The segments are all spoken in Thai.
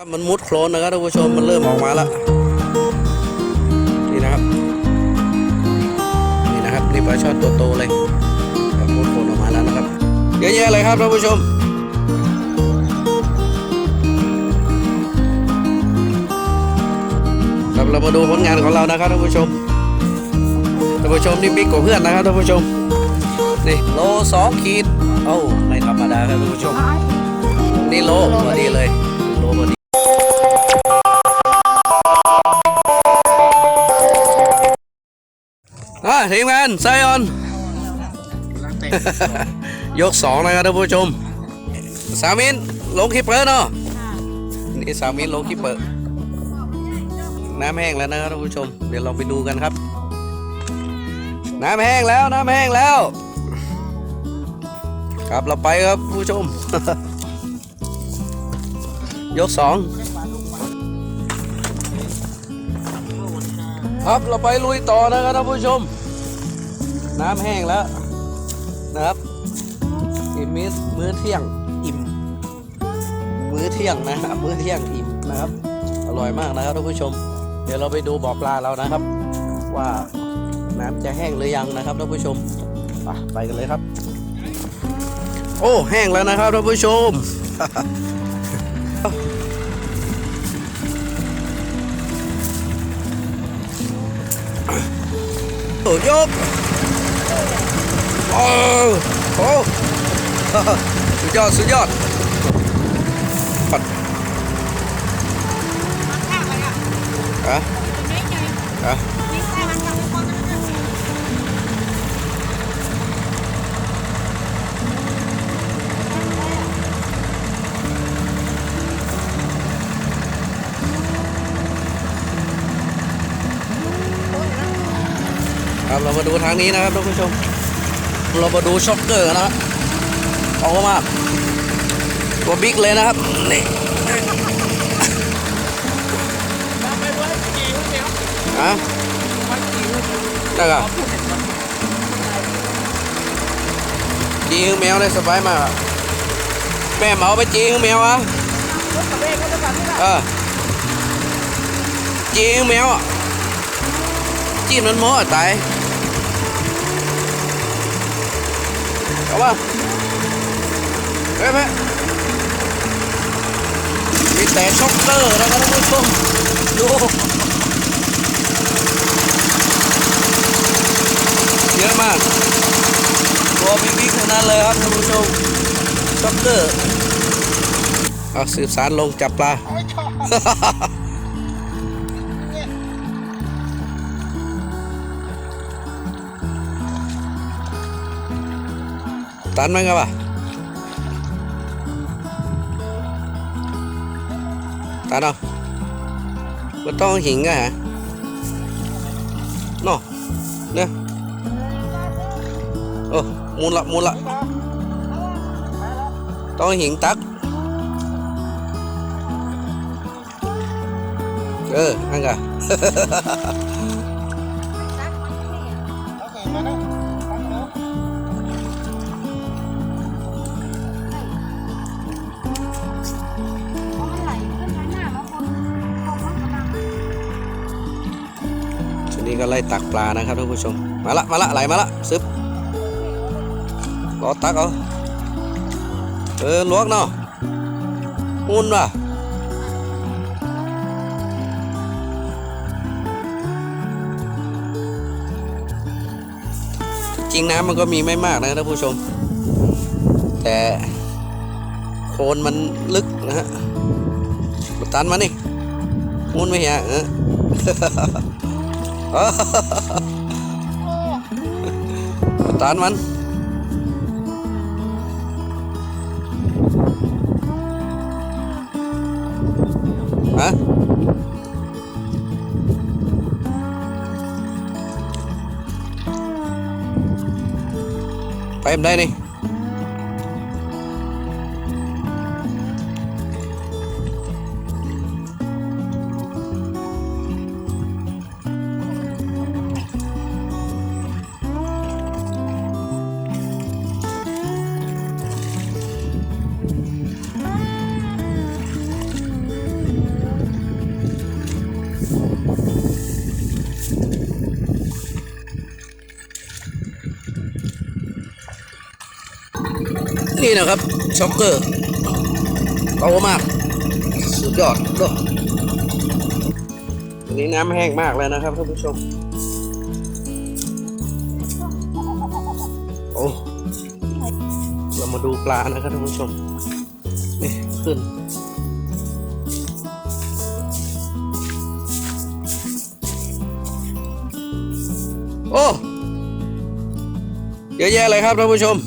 ครับมันมุดโคลนนะครับท่านผู้ชมมันเริ่มออกมาแล้วนี่นะครับ นี่นะครับนี่ปลาช่อนตัวโตเลยครับมุดโคลนออกมาแล้วนะครับเยอะแยะเลยครับท่านผู้ชมครับเรามาดูผลงานของเรานะครับท่านผู้ชมท่านผู้ชมนี่บิ๊กกว่าเพื่อนนะครับท่านผู้ชมนี่โลสองขีดเอ้าไม่ธรรมดาครับท่านผู้ชมนี่โลพอดีเลย โลพอดี ทีมงานไซออน ยกสองนะครับท่านผู้ชม สามินลงคิปเปอร์เนาะนี่สามินลงคิปเปอร์น้ำแห้งแล้วนะครับท่านผู้ชม เดี๋ยวเราไปดูกันครับ น้ำแห้งแล้วน้ำแห้งแล้ว ครับเราไปครับผู้ชม ยกสองครับเราไปลุยต่อนะครับท่านผู้ชม น้ำแห้งแล้วนะครับอิ่มมื้อมื้อเที่ยงอิ่ม มื้อเที่ยงนะครับมื้อเที่ยงอิ่มนะครับ อร่อยมากนะครับท่านผู้ชม เดี๋ยวเราไปดูบ่อปลาเรานะครับ ว่าน้ำจะแห้งหรือยังนะครับท่านผู้ชมไปไปกันเลยครับ โอ้แห้งแล้วนะครับท่านผู้ชมโอ้ยก โอ้โหสุดยอดสุดยอดปัดอะอะครับเรามาดูทางนี้นะครับท่านผู้ชม เรามาดูช็อกเกอร์นะครับเอามากตัวบิ๊กเลยนะครับนี่อะได้ก็จีฮึงแมวได้สบายมากแม่เหมาไปจีฮึงแมวอะเออจีฮึงแมวอะจีมันโม้อะตาย เอาป่ะเฮ้ยแม่มีแต่ช็อกเกอร์นะครับท่านผู้ชมดูเยอะมากตัวบิ๊กๆทั้งนั้นเลยครับท่านผู้ชมช็อกเกอร์เอาสืบสารลงจับปลา ตันมั้งครับอะตันเอาไม่ต้องหิงอะฮ ไล่ตักปลานะครับท่านผู้ชม มาละมาละไหลมาละซึบรอตักเอาเออลวกเนาะอุ่นว่ะจริงน้ำมันก็มีไม่มากนะท่านผู้ชม แต่โคลนมันลึกนะฮะตันมานี่มุนไม่เหี้ยเออ ตานมันฮ นี่นะครับช็อกเกอร์โตมาก สุดยอดดูอันนี้น้ำแห้งมากแล้วนะครับท่านผู้ชม โอ้เรามาดูปลานะครับท่านผู้ชม นี่ขึ้นโอ้ เยอะแยะเลยครับท่านผู้ชม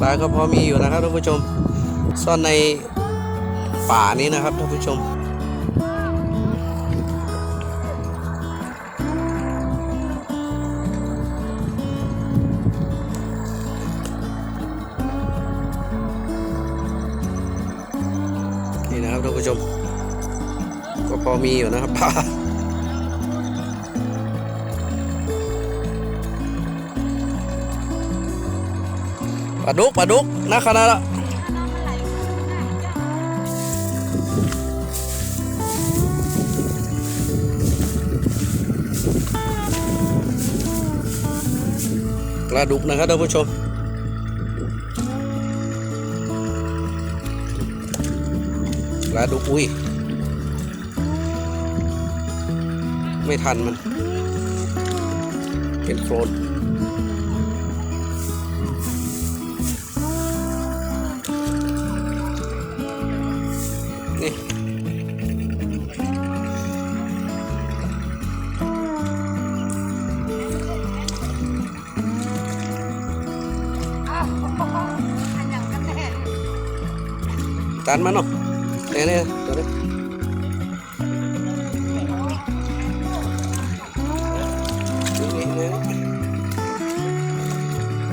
ปลาก็พอมีอยู่นะครับท่านผู้ชม ซ่อนในป่านี้นะครับท่านผู้ชมนี่นะครับท่านผู้ชม ก็พอมีอยู่นะครับปลา ลาดุกปลาดุกนะขนาดละปลาดุกนะครับท่านผู้ชมปลาดุกอุ้ยไม่ทันมัน เป็นโคลน ตันมันเนาะเนี่ยเนี่ยเดี๋ยวนี้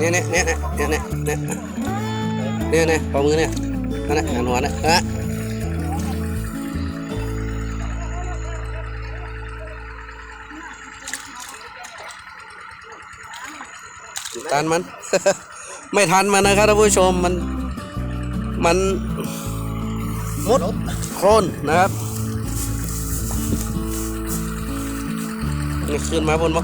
เนี่ยเนี่ยเนี่ยเนี่ยเนี่ยเนี่ยเนี่ยเนี่ยปอมือเนี่ยนั่นน่ะหันหัวนะฮะตันมัน ไม่ทันมันนะครับท่านผู้ชมมันมัน มุดโคลนนะครับนี่ขึ้นมาบนบ่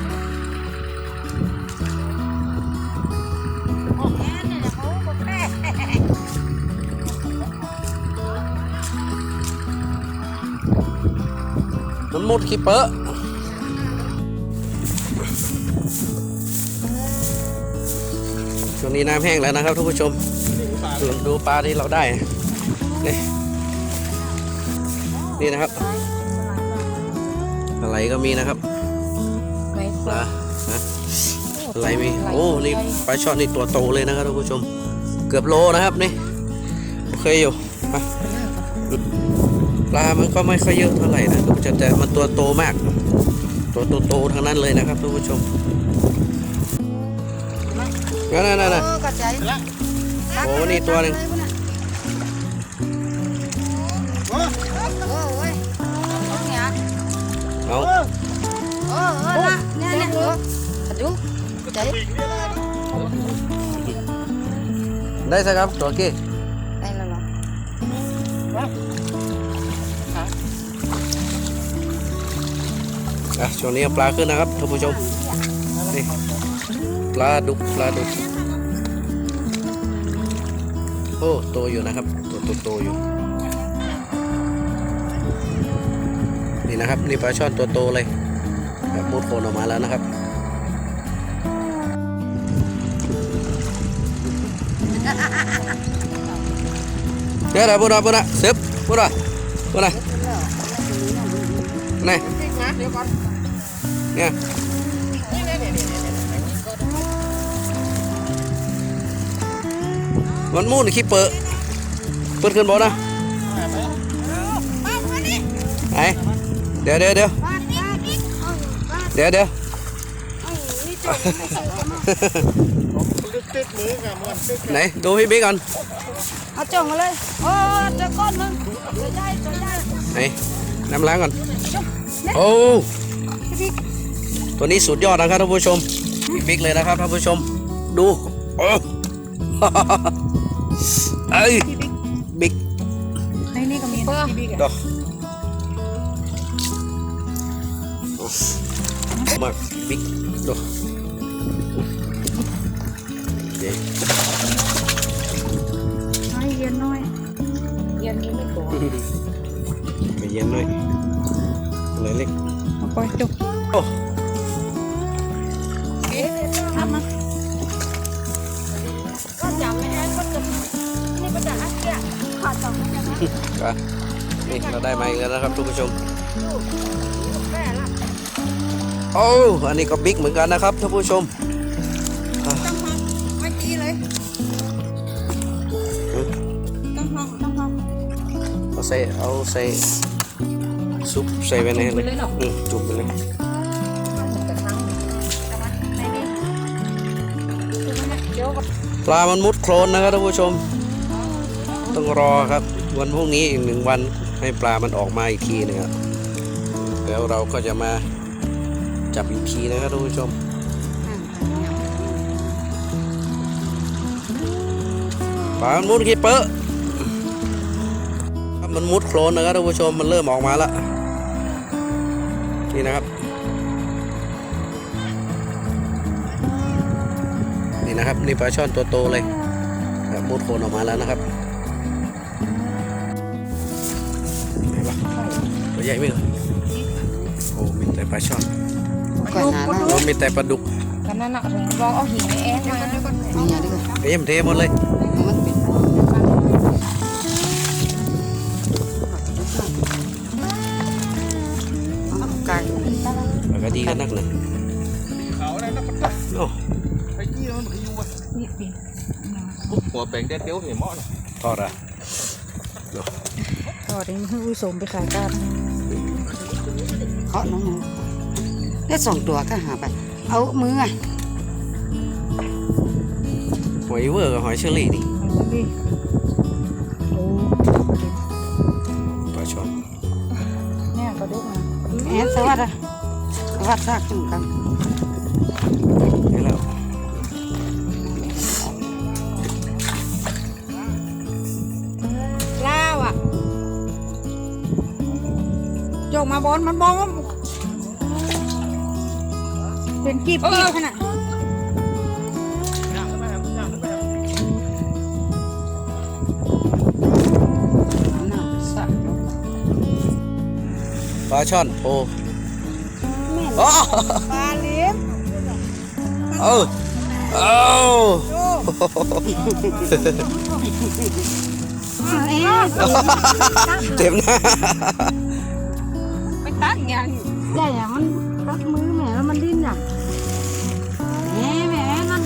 มันมุดขี้เปอะช่วงนี้น้ำแห้งแล้วนะครับท่านผู้ชมดูดูปลาที่เราได้นี่ นี่นะครับอะไรก็มีนะครับไม่ปลาฮะอะไรมีโอ้นี่ปลาช่อนนี่ตัวโตเลยนะครับท่านผู้ชม เกือบโลนะครับนี่โอเคอยู่ไปปลามันก็ไม่ค่อยเยอะเท่าไหร่นะดูจะแต่มันตัวโตมาก ตัวโตๆทั้งนั้นเลยนะครับท่านผู้ชมนั่นนั่นนั่นเออกระจายโอ้นี่ตัวหนึ่ง เอาโอ้โอ้ละเนี่ยเนี่ยโอ้กระดูกกระจายได้สิครับตัวกี้ได้แล้วเหรออะช่วงนี้เอาปลาขึ้นนะครับท่านผู้ชมนี่ปลาดุกปลาดุกโอ้โตอยู่นะครับ ตัวโตโตอยู่ นี่นะครับนี่ปลาช่อนตัวโตเลยแบบมุดโคนออกมาแล้วนะครับเดี๋ยวนะพูดนะพูดนะเซฟพูดนะพูดนะนี่เนี่ยมันมูนขี้เปิดเปิดขึ้นบ่นะ เดี๋ยวเดี๋ยวเดี๋ยวเดี๋ยวเดี๋ยวไหนดูพี่บิ๊กก่อนเอาจ่องมาเลยโอ้เจะก้อนมึงจะได้จะได้ไหนน้ำล้างก่อนโอ้ตัวนี้สุดยอดนะครับท่านผู้ชมพี่บิ๊กเลยนะครับท่านผู้ชม ดูโอ้เอ้ยบิ๊กในนี่ก็มีพี่บิ๊กดอก มากบิ๊กดูโอเคน้อยเย็นน้อยเย็นนี้ไม่ตัวไปเย็นหน่อยเลยเล็กเอาไปจุกโอ้ทำมาก็จำไม่ได้ก็จะนี่ก็จะอักเสียขาดจำไม่ได้นะก็นี่เราได้มาอีกแล้วนะครับทุกผู้ชมแม่ละ โอ้อันนี้ก็บิ๊กเหมือนกันนะครับท่านผู้ชมอะต้องห้องไม่ตีเลยต้องห้องต้องห้องเอาใส่เอาใส่ซุปใส่ไปในจุ่มไปเลยเหรออืมจุ่มไปเลยกระทั่งไหนดิเดี๋ยวปลามันมุดโคลนนะครับท่านผู้ชม ต้องรอครับ วันพรุ่งนี้อีกหนึ่งวันให้ปลามันออกมาอีกทีหนึงครับแล้วเราก็จะมา จับอีกทีนะครับท่านผู้ชมปลามุดกี่เปอะครับมันมุดโคลนนะครับท่านผู้ชมมันเริ่มออกมาแล้วนี่นะครับนี่นะครับนี่ปลาช่อนตัวโตเลยมุดโคลนออกมาแล้วนะครับตัวใหญ่ไหมเหรอโอ้มีแต่ปลาช่อน ก่อนนะโอ้มีแต่ปลาดุกกันนั่นน่ะลองเอาหินไอ้แอ๊มาเอาอย่าดีกว่าเอ็มเทหมดเลยมันเป็นไก่แล้วก็ดีกันนักเลยเขาอะไรนักปัดโอ้ไปจี้มันคืออยู่วะนี่ปีหัวแปลงเด็ดเดียวเห็นหม้อนะทอดอะต่อนี้มันอุ้ยสมไปขายกันเคาะน้องหนู ได้สองตัวก็หาไปเอามืออะหอยเวอร์กับหอยเชอรี่นี่ดิโอ้ปลาช่อนเนี่ยกระดูกนะแอนสวัสดิ์อะสวัสดิ์ซากจุ่มกันนี่แล้วล่าวอะโยกมาบอลมันบอล กีบกีบขนาดน้ำสักปลาช่อนโอ้โอ้ปลาเลี้ยงเออเอ้าเต็มหน้าไปตัดยังใหญ่อะมันรัดมือแม่แล้วมันดิ้นอะแม่แม่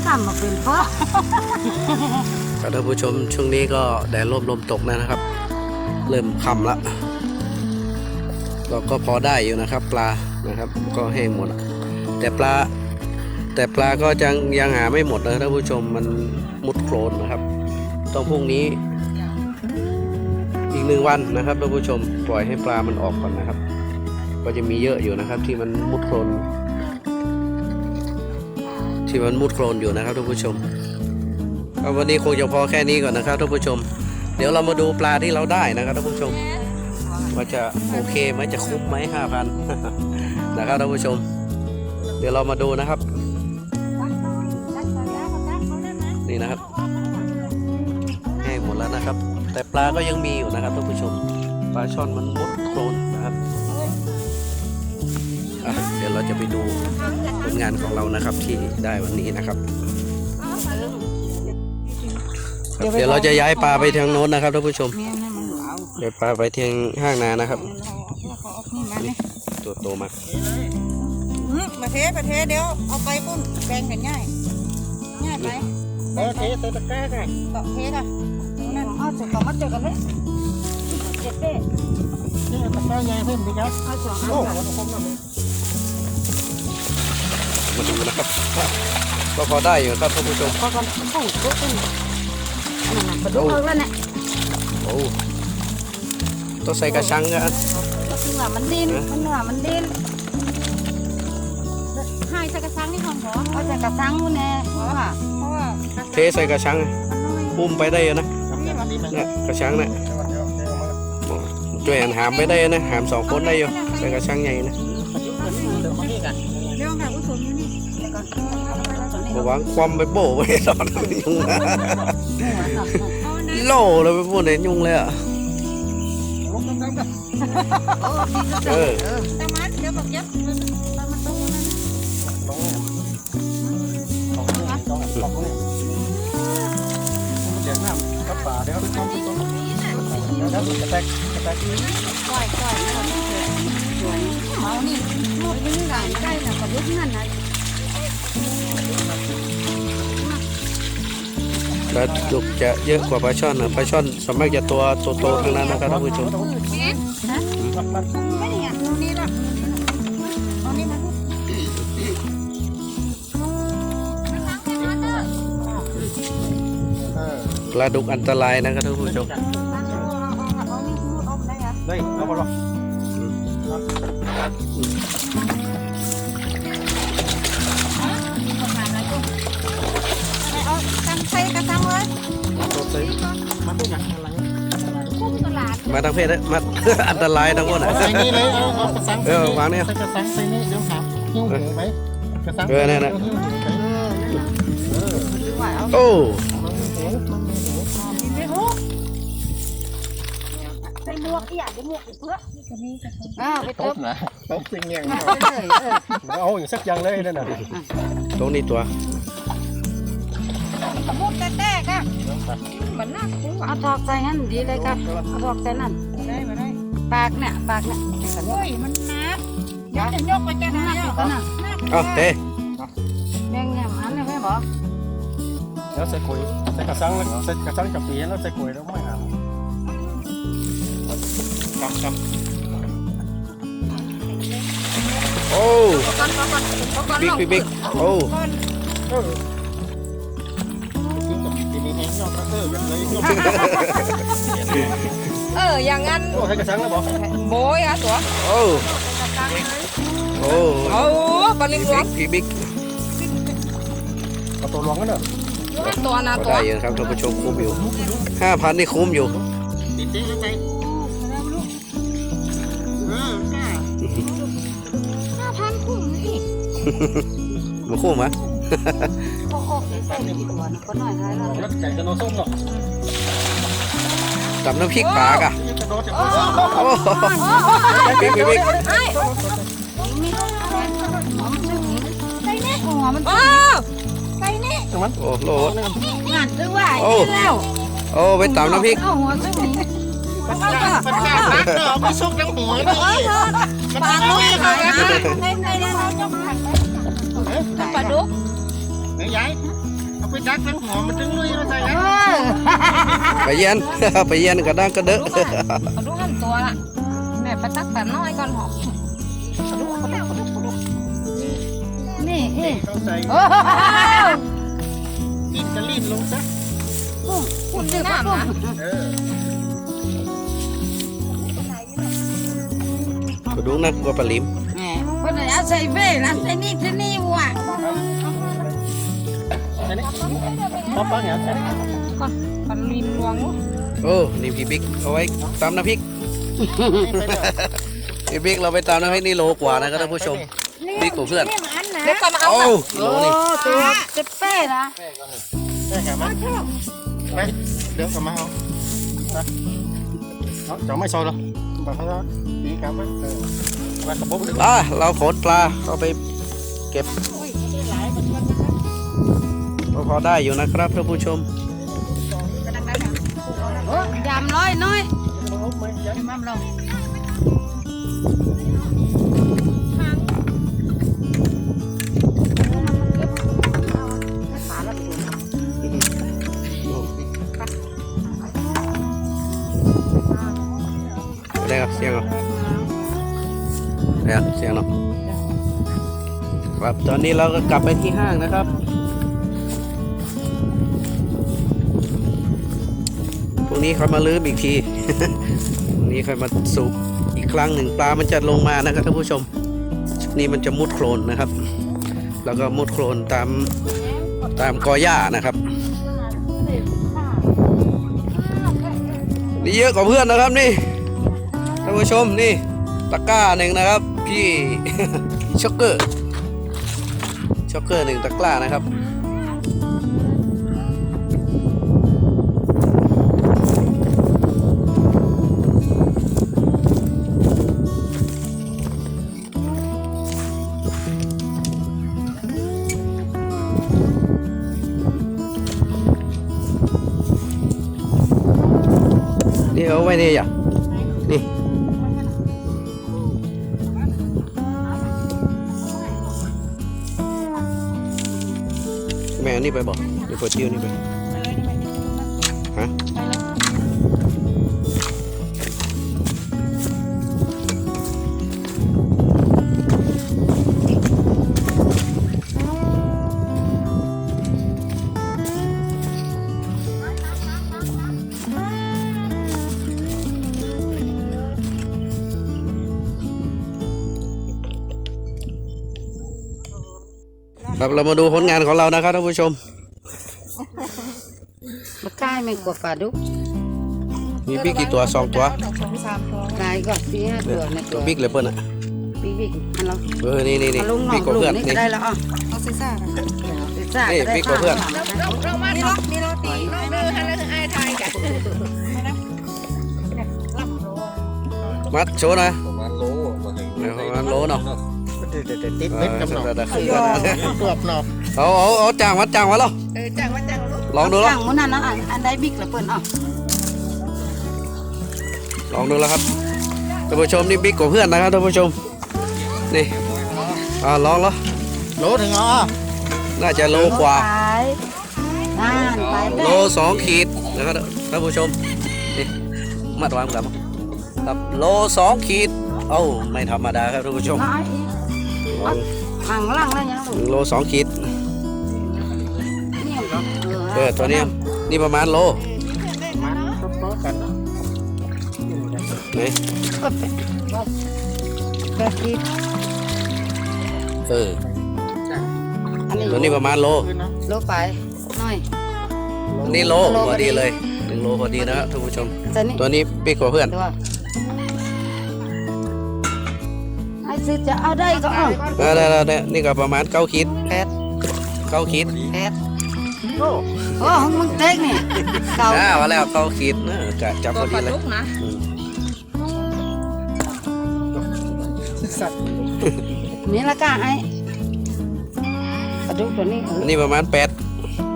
กำมาเป็นพราะครับท่านผู้ชมช่วงนี้ก็แดดร่มลมตกนะครับ เริ่มค่ำละเราก็พอได้อยู่นะครับ ปลานะครับ ก็แห้งหมด แต่ปลา แต่ปลาก็ยังยังหาไม่หมดนะท่านผู้ชมมันมุดโคลนนะครับต้องพรุ่งนี้ อีกหนึ่งวันนะครับท่านผู้ชมปล่อยให้ปลามันออกก่อนนะครับ ก็จะมีเยอะอยู่นะครับที่มันมุดโคลน ที่มันมุดโคลนอยู่นะครับท่านผู้ชมวันนี้คงจะพอแค่นี้ก่อนนะครับท่านผู้ชม เดี๋ยวเรามาดูปลาที่เราได้นะครับท่านผู้ชมว่าจะโอเคไหมจะคุ้มไหมห้าพันนะครับท่านผู้ชม เดี๋ยวเรามาดูนะครับ นี่นะครับแห้งหมดแล้วนะครับ แต่ปลาก็ยังมีอยู่นะครับท่านผู้ชม ปลาช่อนมันมุดโคลน อะเดี๋ยวเราจะไปดูผลงานของเรานะครับที่ได้วันนี้นะครับครับเดี๋ยวเราจะย้ายปลาไปทางโน้นนะครับท่านผู้ชมแม่นั่นมันเอาเดี๋ยวปลาไปทางห้างนานะครับนี่มันนี่ตัวโตมากมาเทมาเทเดี๋ยวเอาไปปุ้นแบ่งกันง่ายง่ายไปโอเคใส่ตะกร้าไงต่อเทอะนั่นเอาเสร็จต่อมาเจอกันเลยเจ็ดเด้นี่ตะกร้าใหญ่เพิ่มไปครับเอาสองอันโอ้ก่อนโหผ มนะมาดูนะครับ ก็พอได้อยู่ครับท่านผู้ชมก็ก็เข้าตัวเป็นนั่นน่ะประตูเอาแล้วเนี่ยโอ้ต้องใส่กระชังกันก็คือว่ามันดิ้นมันว่ามันดิ้นให้ใส่กระชังนี่ของขอเอาใส่กระชังนู่นแน่เพราะว่าเพราะว่าเทใส่กระชังมันน้อยอุ้มไปได้อยู่นะทำอย่างนี้ไหมเนี่ยกระชังเนี่ยเดี๋ยวเดี๋ยวเดี๋ยวมาโอ้ช่วยอันหามไปได้นะหามสองคนได้อยู่ใส่กระชังใหญ่นะ ระวังความไปโบ้ไปตอนยุงโล่เลยไปพูดในยุงเลยอะลงน้ำกันเออตามันเดี๋ยวบอกยับตามันต้องนั่นลงสองนี่องสองนี่เดี๋ยวน้ำกับป่าเดี๋ยวไปทำที่ต้นเดี๋ยวจะแตกจะแตกปล่อยปล่อยปล่อยเอานี่ลูกยังไงใกล้นะกับลูกนั่นนะ ปลาดุกจะเยอะกว่าปลาช่อนนะปลาช่อนสมากจะตัวโตๆทั้งนั้นนะครับท่านผู้ชมไม่ได้อะตระตรงนี้มาลูกออปลาดุกอันตรายนะครับท่านผู้ชมได้อะได้แล้วบ่หรอ ใส่กระซังเลยตัวเต็มมาตัวอย่างอะไรคุ้มตลาดมาทางเพศนะมา อันตรายทั้งหมดเอานะใส่นี่เลยเอาเอากระสังเออวางเนี่ย ใส่กระสังใส่นี่เดี๋ยวหาหิ้วหูไหมกระสังเออเนี่ยนะหิ้วหูไปเออโอ้มันมีหูมันมีหูไม่รู้ใส่หมวกอีหยาดหมวกเพื่ออ้าวไปตตบบนะตบสิ่งอย่างเลยเออเอาอย่างสักอย่างเลยนั่นน่ะตรงนี้ตัว มือนหน้าคุ้มอะเอาทอกใส่นั่นดีเลยครับเอาทอกใส่นั่นได้มาได้ปากเนี่ยปากเนี่ยโอ้ยมันนับเดี๋ยวจะยกไปจะได้อะเอ้าเต้แบ่งเนี่ยมันเลยไม่บอกแล้วใส่กุยใส่กระสังแล้วใส่กระสังกับปีแล้วใส่กุยแล้วไม่หามกำกำโอ้ก่อนก่อนก่อนก่อนบิ๊กบิ๊กบิ๊กโอ้เออ กินกับปีนี้แห้งยอดเออยังเลยยอดเอออย่างงั้นโอ้ใส่กระสังแล้วบอกโบยอะตัวโอ้โอ้โอ้ปลาลิงหลวงบิ๊กบิ๊กเอาตัวรองกันเนอะตัวนะก็ตัวได้อยู่นะครับท่านผู้ชมคุ้มอยู่ห้าพันนี่คุ้มอยู่ตีเต้ไปเออห้าพันคุ้มนี่มาคุ้มไหม โอ้โหใส่ดีกว่านะก็หน่อยได้แล้วแล้วไก่กระโดดส้มหรอตำน้ำพริกปลากะกระโดดจะโอ้บิ๊กบิ๊กบิ๊กมีหัวมันชื่อหมีใส่เนี่ยหัวมันโอ้ไก่นี่จังมันโอ้โหงานซื้อว่ากินแล้วโอ้ไปตำน้ำพริกเอาหัวชื่อหมีมันข้าวมันข้าวมันเนาะไปซุกน้ำหัวนี่มันปลาลุลุยยเลเขายอะนะในในในเราจะผัดปลาดุกเฮ้ ยยายเอาไปดักทั้งหัวมันถึงลุยแล้วใส่นะไปเย็น ไปเย็นกระด้างกระเดอะปลาดุกหันตัวละแม่ไปตักปลาน้อยก่อนหอมปลาดุกปลาดุกปลาดุกปลาดุกนี่เอ๊ะต้องใส่โอ้กินกระลิ่นลงซะคุณจะน้ำนะเออกระดูกนักกว่าปลาลิมแหมคนไหนเอาใส่เฟ่นะใส่นี่ใส่นี่ว่ะ อันนี้ป๊อปป๊อปเนี่ยอันนี้ก่อนปลาลิมหลวงโอ้นี่พี่บิ๊กเอาไว้ตำน้ำพริก พี่บิ๊กเราไปตำน้ำพริกนี่โลกว่านะครับท่านผู้ชม บิ๊กกว่าเพื่อน เดี๋ยวก็มาเอาโอ้โลโอ้นี่ตัวจะเป้นะแม่แกมาไปเดี๋ยวกลับมาเอาเอาจะไม่ซอยหรอแบบเขาตีกลับไปเออมากระบอกเลยอะเราขนปลาเอาไปเก็บ ก็พอได้อยู่นะครับท่านผู้ชมโอ้ยำร้อยน้อยมั่มลงได้ครับเสียงเหรอได้ครับเสียงเนาะครับตอนนี้เราก็กลับไปที่ห้างนะครับ งนี้ค่อยมาลื้ออีกทีพรุ่งนี้ค่อยมาสูบอีกครั้งหนึ่งปลามันจะลงมานะครับท่านผู้ชมชุดนี้มันจะมุดโคลนนะครับ แล้วก็มุดโคลนตามตามกอหญ้านะครับนี่เยอะกว่าเพื่อนนะครับนี่ท่านผู้ชมนี่ตะกร้าหนึ่งนะครับพี่ช็อกเกอร์ช็อกเกอร์หนึ่งตะกร้านะครับ ไว้นี่อย่านี่แม่นี่ไปบอกเดี๋ยวเปิดติ้วนี่ไป ครับเรามาดูผลงานของเรานะครับท่านผู้ชมมาใกล้ไม่กลัวปลาดุกมีบิ๊กกี่ตัวสองตัวสองสามตัวลายก็สี่ห้าตัวในตัวบิ๊กเลยเปิ้ลอะบิ๊กบิ๊กอันเราเออนี่นี่นี่เอาลุงหนอบิ๊กงกว่าลุงเพื่อนนี่นี่ก็ได้แล้วอะเอาซีซ่ากันเดี๋ยวจ้านี่ก็ได้บิ๊กกว่าเพื่อนข้าวนี่เรานี่เราตีน้องเด้อฮันแล้วไอ้ไทยกันนะลำโลมัดโชว์หนะประมาณโลมาถึงประมาณโลเนาะ เดี๋ยวเดี๋ยวเดี๋ยวติดเม็ดกับหนอกเออกือบหนอกเอาเอาเอาจ้างมัดจ้างมาแล้วเออจังว่าจังลูกลองดูแล้วจ้างมันนั่นนะอันอันใดบิ๊กละเปิ้นอะลองดูแล้วครับท่านผู้ชมนี่บิ๊กกว่าเพื่อนนะครับท่านผู้ชม นี่อ่าลองแล้วโลถึงอ๋อน่าจะโลกว่า ไปนั่นไปโลสองขีดนะครับท่านผู้ชมนี่มัดวางกับครับโลสองขีดเอ้าไม่ธรรมดาครับท่านผู้ชม น้อยอีก ห่างล่างแล้วยังหนึ่งโลสองขีดนี่เออตัวนี้นี่ประมาณโลมันโต๊ะกันเนาะไหนก็เป็นแปดสิบเอออันนี้ตัวนี้ประมาณโลขึ้นเนาะโลไปหน่อยอันนี้โลพอดีเลยหนึ่งโลพอดีนะครับท่านผู้ชมตัวนี้ตัวนี้ปีกกว่าเพื่อน ตัวไอ้ซื้อจะเอาได้ก็เอาแล้วแล้วแล้วนี่ก็ประมาณเก้าขีดแปดเก้าขีดแปดโอ้โอ้ของมึงเต็กนี่เก่าอ่ามาแล้วเก้าขีดนะกะจับพอดีเลยสัตว์นี่ละก้าไอ้ปลาดุกตัวนี้เออัอนนี้ประมาณแปด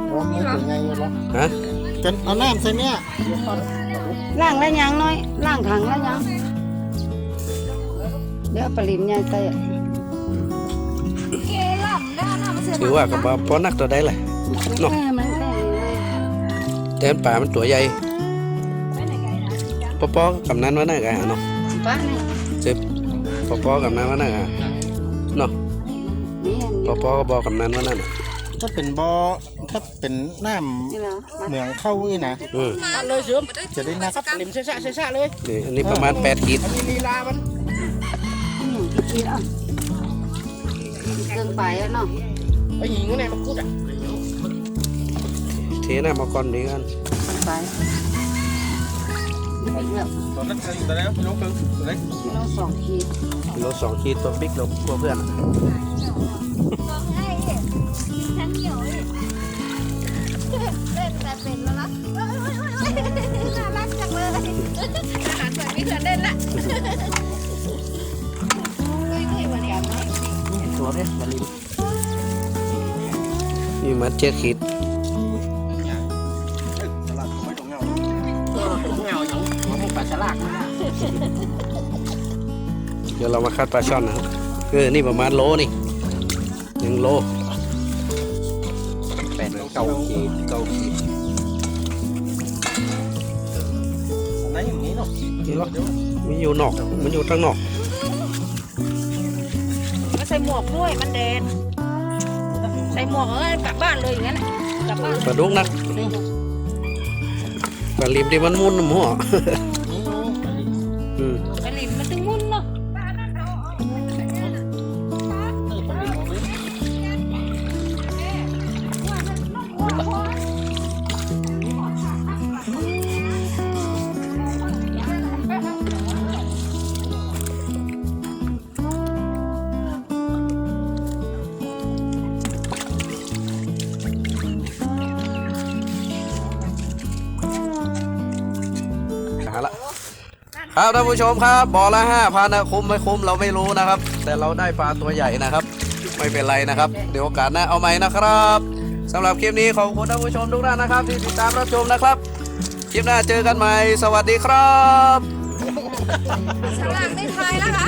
โอ้มีถึงไงอยู่แล้วฮะจนเอาน้ำใส่เนี่ยล่างแล้วยังน้อยล่างถังแล้วยัง เดี๋ยวเอาปลาลิมยายใส่อะถือว่ากับว่าพอนักตัวได้เลยเนาะ แม่มันแม่เลยแต่ป่ามันตัวใหญ่ปอปอกับนั้นว่าน่ากันเนาะป้านี่เจ็บปอปอกับนั้นว่าน่ากันเนาะนี่อันปอปอก็บอกกับนั้นว่านั่นน่ะถ้าเป็นบ่อถ้าเป็นน้นี่เหรอำเหมืองเข้าอีนะอืมเลยเสือมจะได้นัก ลิมช้าช้าช้าเลย นี่อันนี้ประมาณแปดขีด มีลีลามัน นี่กินอะเกินไปแล้วเนาะไอ้หญิงเนี่ยมันกูอะเทน้ำมาก่อนดีกันเกินไปอีกแล้วตอนนั้นใส่ตอนนั้นโลครึ่งเล็กกิโลสองขีดกิโลสองขีดตัวบิ๊กเรากลัวเพื่อนเล่นแต่เป็นแล้วนะน่ารักจังเลยอาหารสวยมีเพื่อนเล่นละ ตัวเนี้ยมาลินี่มาเจ็ดขีดตลาดไม่ตรงเงาเงาอย่างหัวมึงปลาฉลากเดี๋ยวเรามาคัดปลาช่อนนะครับเออนี่ประมาณโลนี่หนึ่งโลแปดเก้าขีดเก้าขีดไหนอย่างนี้เนาะนี่หรอมันอยู่นอก มันอยู่ทางนอกมันใส่หม วกด้วยมันแดดใส่หมวกเอ้ยกลับบ้านเลยอย่างนั้นกลับบ้านปลาดุกนักปลาลิมที่มันมุนหัวนี่อืมไอ้ลิม ครับท่านผู้ชมครับบ่อละห้าพันนะคุ้มไม่คุ้มเราไม่รู้นะครับ แต่เราได้ปลาตัวใหญ่นะครับ ไม่เป็นไรนะครับ เดี๋ยวโอกาสหน้าเอาใหม่นะครับสำหรับคลิปนี้ขอบคุณท่านผู้ชมทุกท่านนะครับ ที่ติดตามรับชมนะครับ คลิปหน้าเจอกันใหม่ สวัสดีครับฉลามไม่ทายแล้วคะ